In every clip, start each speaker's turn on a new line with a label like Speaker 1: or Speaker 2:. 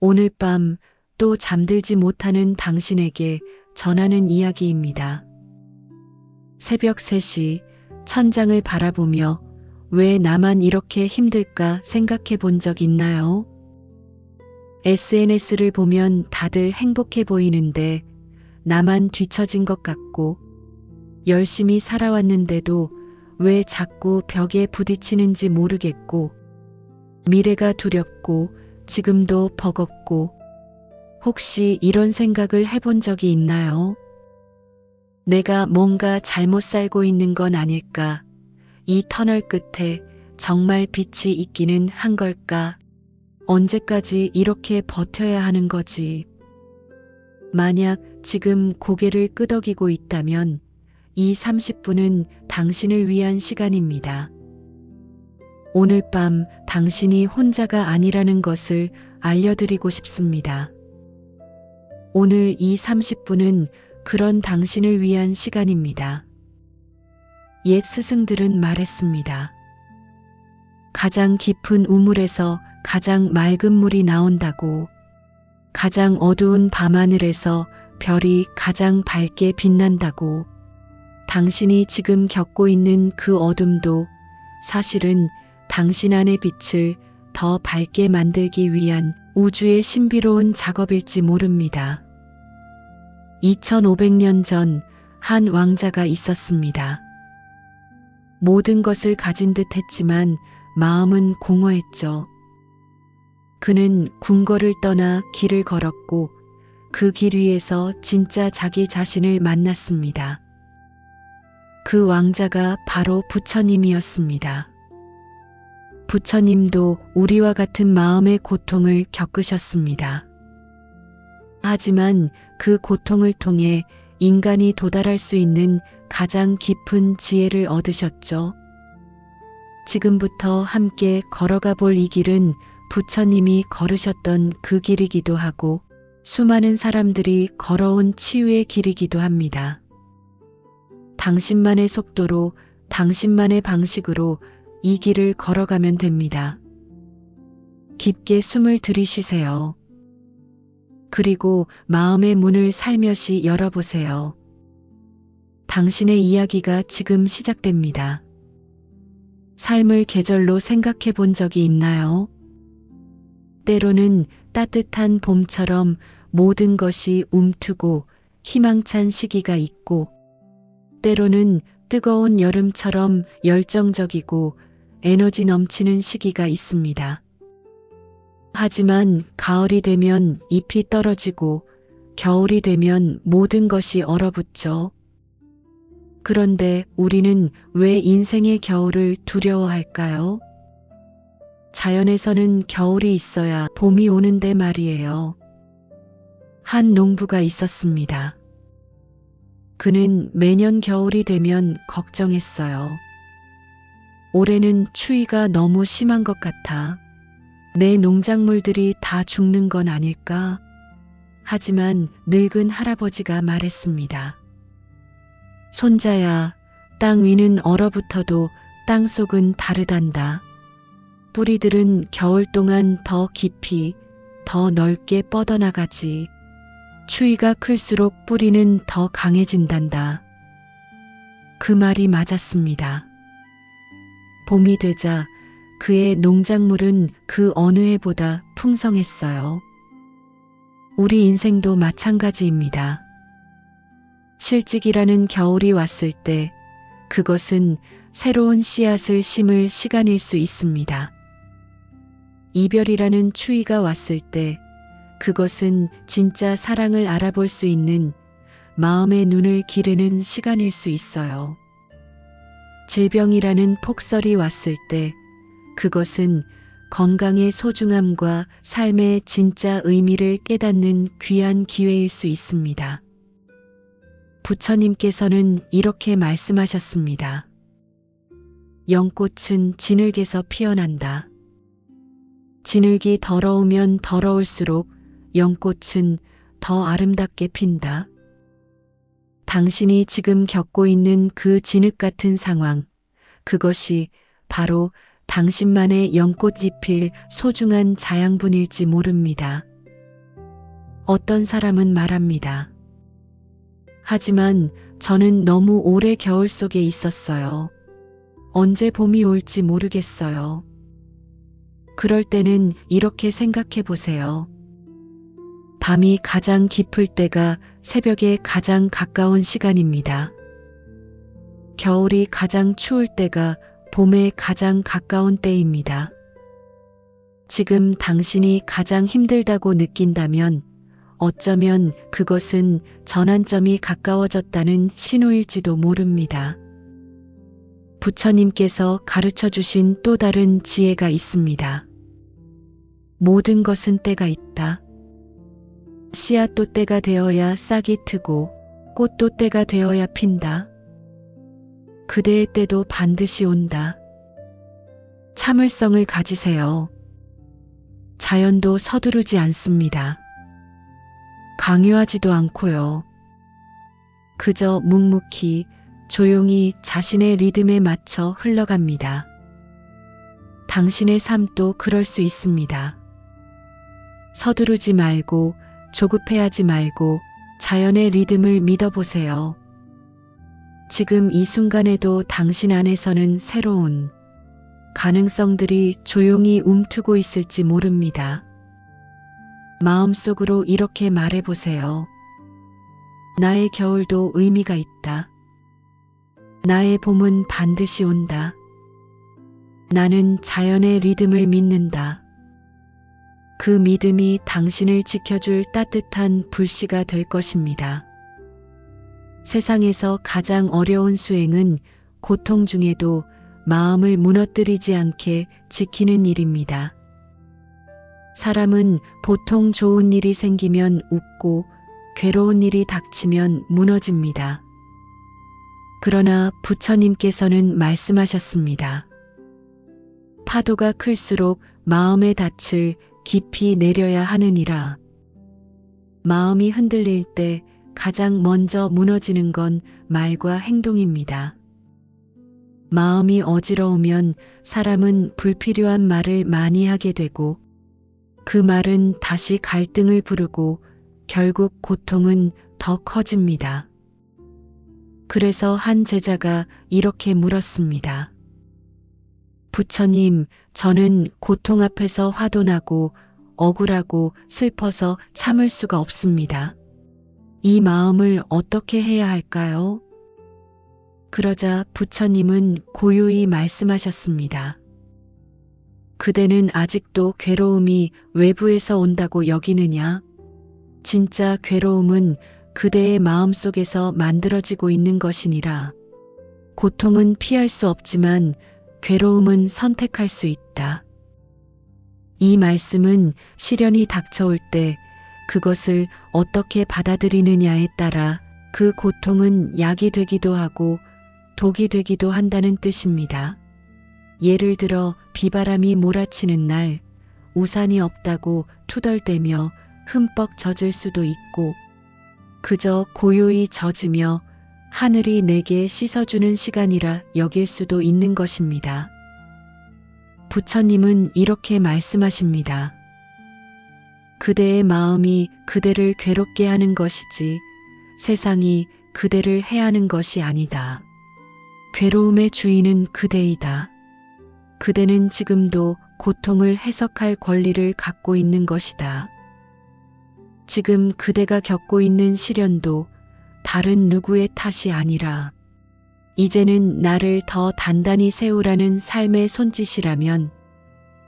Speaker 1: 오늘 밤 또 잠들지 못하는 당신에게 전하는 이야기입니다. 새벽 3시 천장을 바라보며 왜 나만 이렇게 힘들까 생각해 본 적 있나요? SNS를 보면 다들 행복해 보이는데 나만 뒤처진 것 같고 열심히 살아왔는데도 왜 자꾸 벽에 부딪히는지 모르겠고 미래가 두렵고 지금도 버겁고 혹시 이런 생각을 해본 적이 있나요? 내가 뭔가 잘못 살고 있는 건 아닐까? 이 터널 끝에 정말 빛이 있기는 한 걸까? 언제까지 이렇게 버텨야 하는 거지? 만약 지금 고개를 끄덕이고 있다면 이 30분은 당신을 위한 시간입니다. 오늘 밤 당신이 혼자가 아니라는 것을 알려드리고 싶습니다. 오늘 이 30분은 그런 당신을 위한 시간입니다. 옛 스승들은 말했습니다. 가장 깊은 우물에서 가장 맑은 물이 나온다고, 가장 어두운 밤하늘에서 별이 가장 밝게 빛난다고, 당신이 지금 겪고 있는 그 어둠도 사실은 당신 안의 빛을 더 밝게 만들기 위한 우주의 신비로운 작업일지 모릅니다. 2500년 전 한 왕자가 있었습니다. 모든 것을 가진 듯 했지만 마음은 공허했죠. 그는 궁궐을 떠나 길을 걸었고 그 길 위에서 진짜 자기 자신을 만났습니다. 그 왕자가 바로 부처님이었습니다. 부처님도 우리와 같은 마음의 고통을 겪으셨습니다. 하지만 그 고통을 통해 인간이 도달할 수 있는 가장 깊은 지혜를 얻으셨죠. 지금부터 함께 걸어가 볼 이 길은 부처님이 걸으셨던 그 길이기도 하고 수많은 사람들이 걸어온 치유의 길이기도 합니다. 당신만의 속도로 당신만의 방식으로 이 길을 걸어가면 됩니다. 깊게 숨을 들이쉬세요. 그리고 마음의 문을 살며시 열어보세요. 당신의 이야기가 지금 시작됩니다. 삶을 계절로 생각해 본 적이 있나요? 때로는 따뜻한 봄처럼 모든 것이 움트고 희망찬 시기가 있고, 때로는 뜨거운 여름처럼 열정적이고 에너지 넘치는 시기가 있습니다. 하지만 가을이 되면 잎이 떨어지고 겨울이 되면 모든 것이 얼어붙죠. 그런데 우리는 왜 인생의 겨울을 두려워할까요? 자연에서는 겨울이 있어야 봄이 오는데 말이에요. 한 농부가 있었습니다. 그는 매년 겨울이 되면 걱정했어요. 올해는 추위가 너무 심한 것 같아. 내 농작물들이 다 죽는 건 아닐까? 하지만 늙은 할아버지가 말했습니다. 손자야, 땅 위는 얼어붙어도 땅 속은 다르단다. 뿌리들은 겨울 동안 더 깊이, 더 넓게 뻗어나가지. 추위가 클수록 뿌리는 더 강해진단다. 그 말이 맞았습니다. 봄이 되자 그의 농작물은 그 어느 해보다 풍성했어요. 우리 인생도 마찬가지입니다. 실직이라는 겨울이 왔을 때 그것은 새로운 씨앗을 심을 시간일 수 있습니다. 이별이라는 추위가 왔을 때 그것은 진짜 사랑을 알아볼 수 있는 마음의 눈을 기르는 시간일 수 있어요. 질병이라는 폭설이 왔을 때 그것은 건강의 소중함과 삶의 진짜 의미를 깨닫는 귀한 기회일 수 있습니다. 부처님께서는 이렇게 말씀하셨습니다. 연꽃은 진흙에서 피어난다. 진흙이 더러우면 더러울수록 연꽃은 더 아름답게 핀다. 당신이 지금 겪고 있는 그 진흙 같은 상황, 그것이 바로 당신만의 연꽃잎일 소중한 자양분일지 모릅니다. 어떤 사람은 말합니다. 하지만 저는 너무 오래 겨울 속에 있었어요. 언제 봄이 올지 모르겠어요. 그럴 때는 이렇게 생각해 보세요. 밤이 가장 깊을 때가 새벽에 가장 가까운 시간입니다. 겨울이 가장 추울 때가 봄에 가장 가까운 때입니다. 지금 당신이 가장 힘들다고 느낀다면 어쩌면 그것은 전환점이 가까워졌다는 신호일지도 모릅니다. 부처님께서 가르쳐 주신 또 다른 지혜가 있습니다. 모든 것은 때가 있다. 씨앗도 때가 되어야 싹이 트고 꽃도 때가 되어야 핀다. 그대의 때도 반드시 온다. 참을성을 가지세요. 자연도 서두르지 않습니다. 강요하지도 않고요. 그저 묵묵히 조용히 자신의 리듬에 맞춰 흘러갑니다. 당신의 삶도 그럴 수 있습니다. 서두르지 말고 조급해하지 말고 자연의 리듬을 믿어보세요. 지금 이 순간에도 당신 안에서는 새로운 가능성들이 조용히 움트고 있을지 모릅니다. 마음속으로 이렇게 말해보세요. 나의 겨울도 의미가 있다. 나의 봄은 반드시 온다. 나는 자연의 리듬을 믿는다. 그 믿음이 당신을 지켜줄 따뜻한 불씨가 될 것입니다. 세상에서 가장 어려운 수행은 고통 중에도 마음을 무너뜨리지 않게 지키는 일입니다. 사람은 보통 좋은 일이 생기면 웃고 괴로운 일이 닥치면 무너집니다. 그러나 부처님께서는 말씀하셨습니다. 파도가 클수록 마음의 닻을 깊이 내려야 하느니라. 마음이 흔들릴 때 가장 먼저 무너지는 건 말과 행동입니다. 마음이 어지러우면 사람은 불필요한 말을 많이 하게 되고 그 말은 다시 갈등을 부르고 결국 고통은 더 커집니다. 그래서 한 제자가 이렇게 물었습니다. 부처님, 저는 고통 앞에서 화도 나고 억울하고 슬퍼서 참을 수가 없습니다. 이 마음을 어떻게 해야 할까요? 그러자 부처님은 고요히 말씀하셨습니다. 그대는 아직도 괴로움이 외부에서 온다고 여기느냐? 진짜 괴로움은 그대의 마음 속에서 만들어지고 있는 것이니라. 고통은 피할 수 없지만 괴로움은 선택할 수 있다. 이 말씀은 시련이 닥쳐올 때 그것을 어떻게 받아들이느냐에 따라 그 고통은 약이 되기도 하고 독이 되기도 한다는 뜻입니다. 예를 들어 비바람이 몰아치는 날 우산이 없다고 투덜대며 흠뻑 젖을 수도 있고 그저 고요히 젖으며 하늘이 내게 씻어주는 시간이라 여길 수도 있는 것입니다. 부처님은 이렇게 말씀하십니다. 그대의 마음이 그대를 괴롭게 하는 것이지 세상이 그대를 해하는 것이 아니다. 괴로움의 주인은 그대이다. 그대는 지금도 고통을 해석할 권리를 갖고 있는 것이다. 지금 그대가 겪고 있는 시련도 다른 누구의 탓이 아니라 이제는 나를 더 단단히 세우라는 삶의 손짓이라면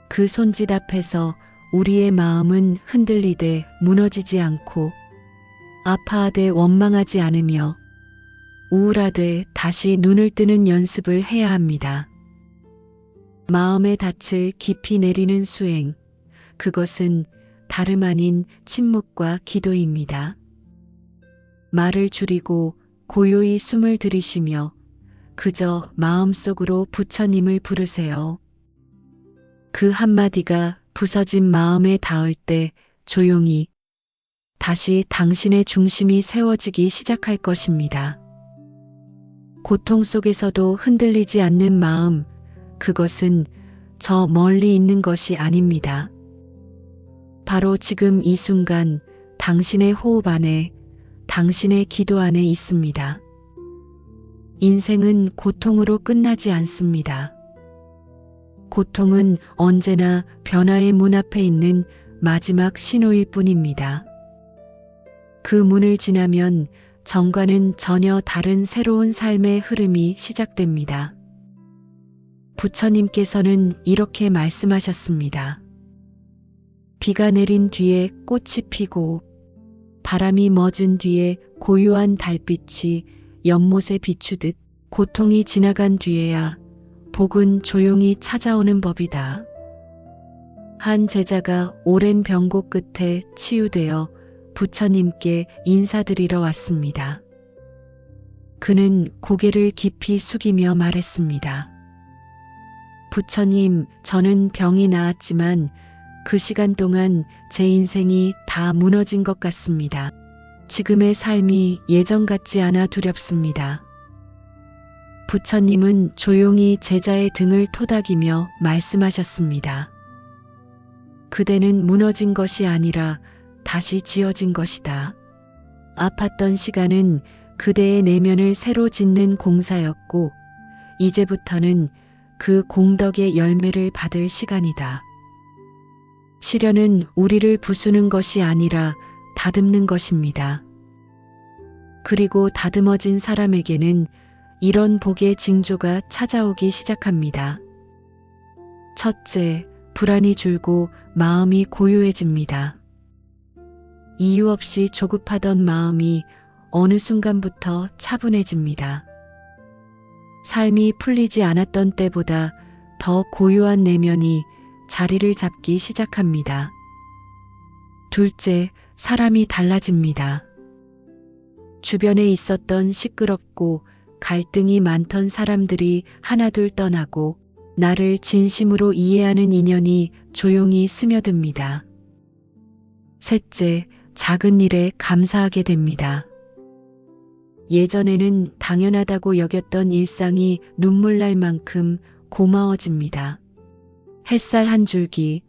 Speaker 1: 그 손짓 앞에서 우리의 마음은 흔들리되 무너지지 않고 아파하되 원망하지 않으며 우울하되 다시 눈을 뜨는 연습을 해야 합니다. 마음의 닻을 깊이 내리는 수행, 그것은 다름 아닌 침묵과 기도입니다. 말을 줄이고 고요히 숨을 들이쉬며 그저 마음속으로 부처님을 부르세요. 그 한마디가 부서진 마음에 닿을 때 조용히 다시 당신의 중심이 세워지기 시작할 것입니다. 고통 속에서도 흔들리지 않는 마음, 그것은 저 멀리 있는 것이 아닙니다. 바로 지금 이 순간 당신의 호흡 안에, 당신의 기도 안에 있습니다. 인생은 고통으로 끝나지 않습니다. 고통은 언제나 변화의 문 앞에 있는 마지막 신호일 뿐입니다. 그 문을 지나면 정과는 전혀 다른 새로운 삶의 흐름이 시작됩니다. 부처님께서는 이렇게 말씀하셨습니다. 비가 내린 뒤에 꽃이 피고 바람이 멎은 뒤에 고요한 달빛이 연못에 비추듯 고통이 지나간 뒤에야 복은 조용히 찾아오는 법이다. 한 제자가 오랜 병고 끝에 치유되어 부처님께 인사드리러 왔습니다. 그는 고개를 깊이 숙이며 말했습니다. 부처님, 저는 병이 나았지만 그 시간 동안 제 인생이 다 무너진 것 같습니다. 지금의 삶이 예전 같지 않아 두렵습니다. 부처님은 조용히 제자의 등을 토닥이며 말씀하셨습니다. 그대는 무너진 것이 아니라 다시 지어진 것이다. 아팠던 시간은 그대의 내면을 새로 짓는 공사였고, 이제부터는 그 공덕의 열매를 받을 시간이다. 시련은 우리를 부수는 것이 아니라 다듬는 것입니다. 그리고 다듬어진 사람에게는 이런 복의 징조가 찾아오기 시작합니다. 첫째, 불안이 줄고 마음이 고요해집니다. 이유 없이 조급하던 마음이 어느 순간부터 차분해집니다. 삶이 풀리지 않았던 때보다 더 고요한 내면이 자리를 잡기 시작합니다. 둘째, 사람이 달라집니다. 주변에 있었던 시끄럽고 갈등이 많던 사람들이 하나둘 떠나고 나를 진심으로 이해하는 인연이 조용히 스며듭니다. 셋째, 작은 일에 감사하게 됩니다. 예전에는 당연하다고 여겼던 일상이 눈물 날 만큼 고마워집니다. 햇살 한 줄기,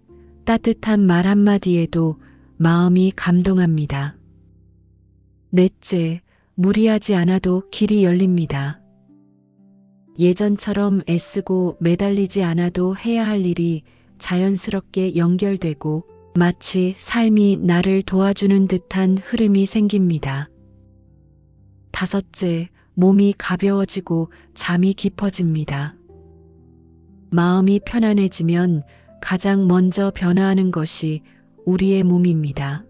Speaker 1: 따뜻한 말 한마디에도 마음이 감동합니다. 넷째, 무리하지 않아도 길이 열립니다. 예전처럼 애쓰고 매달리지 않아도 해야 할 일이 자연스럽게 연결되고 마치 삶이 나를 도와주는 듯한 흐름이 생깁니다. 다섯째, 몸이 가벼워지고 잠이 깊어집니다. 마음이 편안해지면 가장 먼저 변화하는 것이 우리의 몸입니다.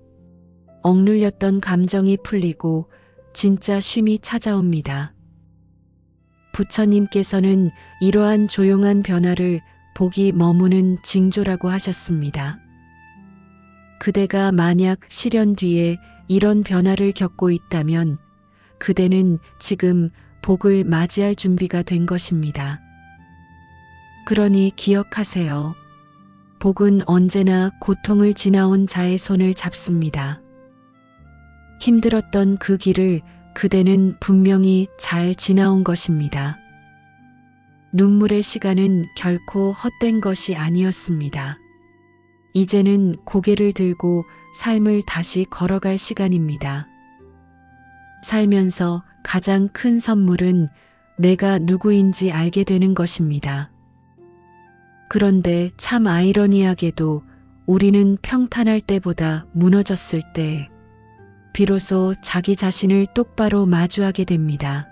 Speaker 1: 억눌렸던 감정이 풀리고 진짜 쉼이 찾아옵니다. 부처님께서는 이러한 조용한 변화를 복이 머무는 징조라고 하셨습니다. 그대가 만약 시련 뒤에 이런 변화를 겪고 있다면 그대는 지금 복을 맞이할 준비가 된 것입니다. 그러니 기억하세요. 복은 언제나 고통을 지나온 자의 손을 잡습니다. 힘들었던 그 길을 그대는 분명히 잘 지나온 것입니다. 눈물의 시간은 결코 헛된 것이 아니었습니다. 이제는 고개를 들고 삶을 다시 걸어갈 시간입니다. 살면서 가장 큰 선물은 내가 누구인지 알게 되는 것입니다. 그런데 참 아이러니하게도 우리는 평탄할 때보다 무너졌을 때 비로소 자기 자신을 똑바로 마주하게 됩니다.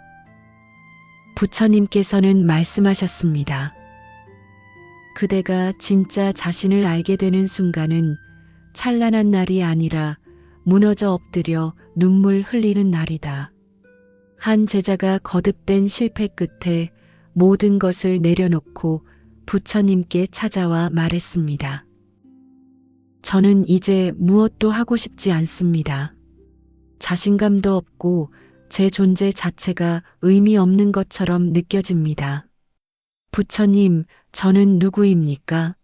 Speaker 1: 부처님께서는 말씀하셨습니다. 그대가 진짜 자신을 알게 되는 순간은 찬란한 날이 아니라 무너져 엎드려 눈물 흘리는 날이다. 한 제자가 거듭된 실패 끝에 모든 것을 내려놓고 부처님께 찾아와 말했습니다. 저는 이제 무엇도 하고 싶지 않습니다. 자신감도 없고 제 존재 자체가 의미 없는 것처럼 느껴집니다. 부처님, 저는 누구입니까?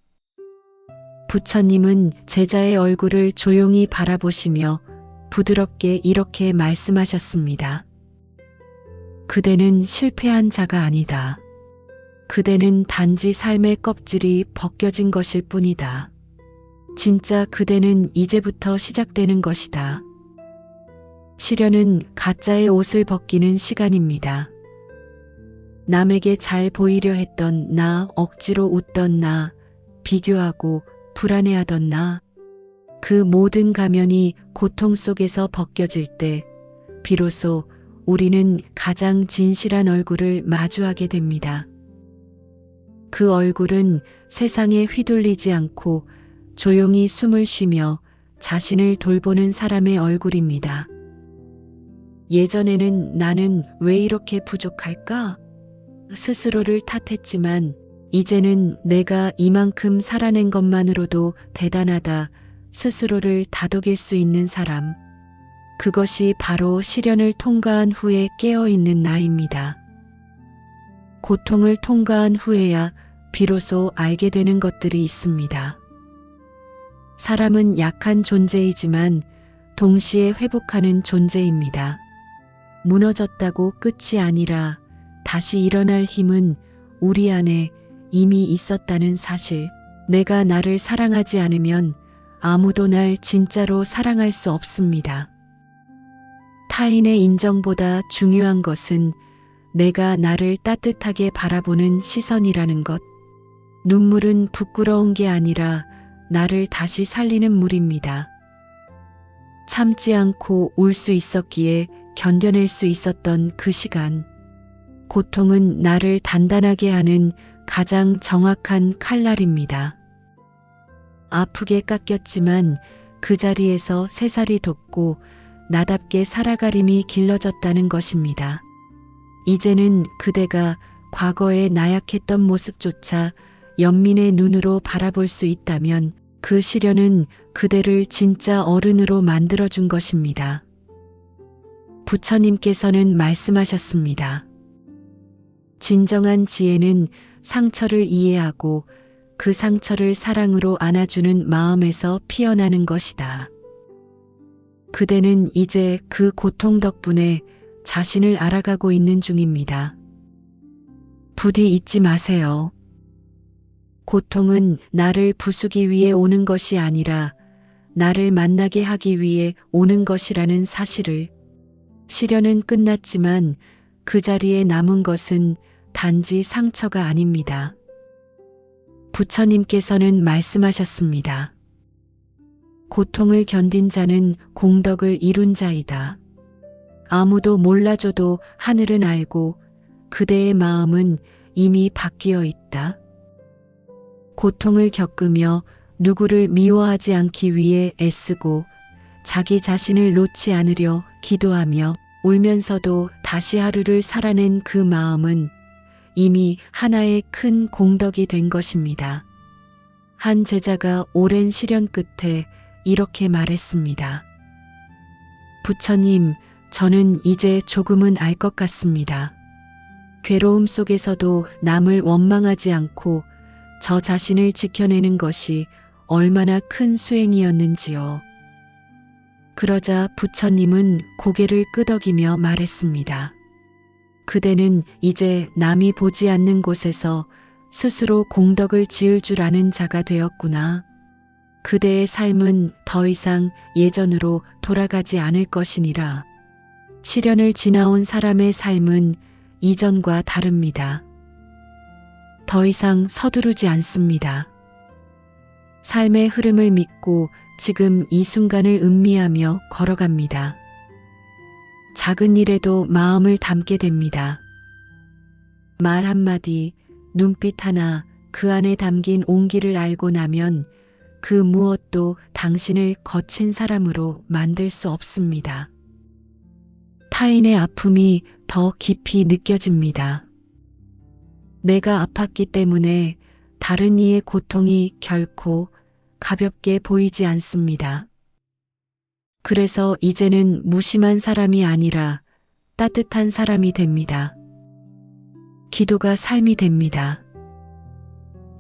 Speaker 1: 부처님은 제자의 얼굴을 조용히 바라보시며 부드럽게 이렇게 말씀하셨습니다. 그대는 실패한 자가 아니다. 그대는 단지 삶의 껍질이 벗겨진 것일 뿐이다. 진짜 그대는 이제부터 시작되는 것이다. 시련은 가짜의 옷을 벗기는 시간입니다. 남에게 잘 보이려 했던 나, 억지로 웃던 나, 비교하고 불안해하던 나, 그 모든 가면이 고통 속에서 벗겨질 때, 비로소 우리는 가장 진실한 얼굴을 마주하게 됩니다. 그 얼굴은 세상에 휘둘리지 않고 조용히 숨을 쉬며 자신을 돌보는 사람의 얼굴입니다. 예전에는 나는 왜 이렇게 부족할까? 스스로를 탓했지만 이제는 내가 이만큼 살아낸 것만으로도 대단하다 스스로를 다독일 수 있는 사람. 그것이 바로 시련을 통과한 후에 깨어있는 나입니다. 고통을 통과한 후에야 비로소 알게 되는 것들이 있습니다. 사람은 약한 존재이지만 동시에 회복하는 존재입니다. 무너졌다고 끝이 아니라 다시 일어날 힘은 우리 안에 이미 있었다는 사실. 내가 나를 사랑하지 않으면 아무도 날 진짜로 사랑할 수 없습니다. 타인의 인정보다 중요한 것은 내가 나를 따뜻하게 바라보는 시선이라는 것. 눈물은 부끄러운 게 아니라 나를 다시 살리는 물입니다. 참지 않고 울 수 있었기에 견뎌낼 수 있었던 그 시간. 고통은 나를 단단하게 하는 가장 정확한 칼날입니다. 아프게 깎였지만 그 자리에서 새살이 돋고 나답게 살아가림이 길러졌다는 것입니다. 이제는 그대가 과거의 나약했던 모습조차 연민의 눈으로 바라볼 수 있다면 그 시련은 그대를 진짜 어른으로 만들어준 것입니다. 부처님께서는 말씀하셨습니다. 진정한 지혜는 상처를 이해하고 그 상처를 사랑으로 안아주는 마음에서 피어나는 것이다. 그대는 이제 그 고통 덕분에 자신을 알아가고 있는 중입니다. 부디 잊지 마세요. 고통은 나를 부수기 위해 오는 것이 아니라 나를 만나게 하기 위해 오는 것이라는 사실을 시련은 끝났지만 그 자리에 남은 것은 단지 상처가 아닙니다. 부처님께서는 말씀하셨습니다. 고통을 견딘 자는 공덕을 이룬 자이다. 아무도 몰라줘도 하늘은 알고 그대의 마음은 이미 바뀌어 있다. 고통을 겪으며 누구를 미워하지 않기 위해 애쓰고 자기 자신을 놓지 않으려 기도하며 울면서도 다시 하루를 살아낸 그 마음은 이미 하나의 큰 공덕이 된 것입니다. 한 제자가 오랜 시련 끝에 이렇게 말했습니다. 부처님, 저는 이제 조금은 알 것 같습니다. 괴로움 속에서도 남을 원망하지 않고 저 자신을 지켜내는 것이 얼마나 큰 수행이었는지요. 그러자 부처님은 고개를 끄덕이며 말했습니다. 그대는 이제 남이 보지 않는 곳에서 스스로 공덕을 지을 줄 아는 자가 되었구나. 그대의 삶은 더 이상 예전으로 돌아가지 않을 것이니라. 시련을 지나온 사람의 삶은 이전과 다릅니다. 더 이상 서두르지 않습니다. 삶의 흐름을 믿고 지금 이 순간을 음미하며 걸어갑니다. 작은 일에도 마음을 담게 됩니다. 말 한마디, 눈빛 하나, 그 안에 담긴 온기를 알고 나면 그 무엇도 당신을 거친 사람으로 만들 수 없습니다. 타인의 아픔이 더 깊이 느껴집니다. 내가 아팠기 때문에 다른 이의 고통이 결코 가볍게 보이지 않습니다. 그래서 이제는 무심한 사람이 아니라 따뜻한 사람이 됩니다. 기도가 삶이 됩니다.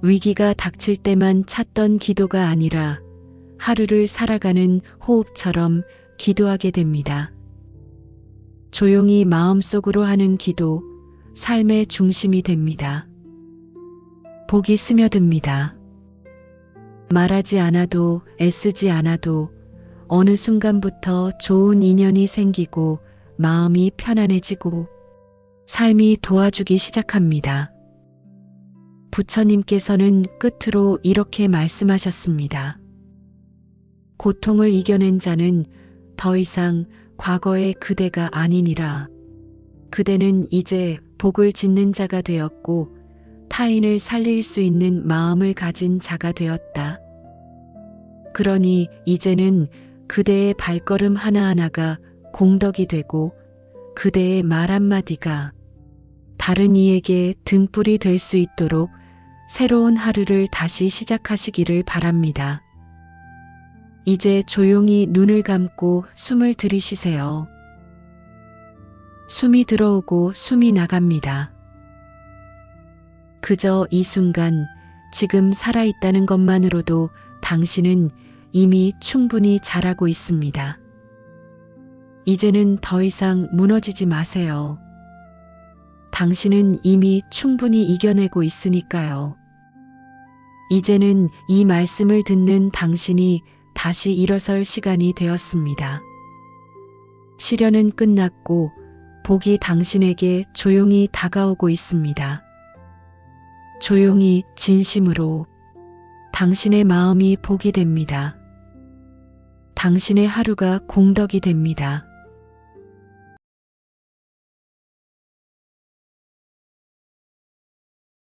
Speaker 1: 위기가 닥칠 때만 찾던 기도가 아니라 하루를 살아가는 호흡처럼 기도하게 됩니다. 조용히 마음속으로 하는 기도, 삶의 중심이 됩니다. 복이 스며듭니다. 말하지 않아도 애쓰지 않아도 어느 순간부터 좋은 인연이 생기고 마음이 편안해지고 삶이 도와주기 시작합니다. 부처님께서는 끝으로 이렇게 말씀하셨습니다. 고통을 이겨낸 자는 더 이상 과거의 그대가 아니니라. 그대는 이제 복을 짓는 자가 되었고 타인을 살릴 수 있는 마음을 가진 자가 되었다. 그러니 이제는 그대의 발걸음 하나하나가 공덕이 되고 그대의 말 한마디가 다른 이에게 등불이 될 수 있도록 새로운 하루를 다시 시작하시기를 바랍니다. 이제 조용히 눈을 감고 숨을 들이쉬세요. 숨이 들어오고 숨이 나갑니다. 그저 이 순간 지금 살아있다는 것만으로도 당신은 이미 충분히 잘하고 있습니다. 이제는 더 이상 무너지지 마세요. 당신은 이미 충분히 이겨내고 있으니까요. 이제는 이 말씀을 듣는 당신이 다시 일어설 시간이 되었습니다. 시련은 끝났고 복이 당신에게 조용히 다가오고 있습니다. 조용히 진심으로 당신의 마음이 복이 됩니다. 당신의 하루가 공덕이 됩니다.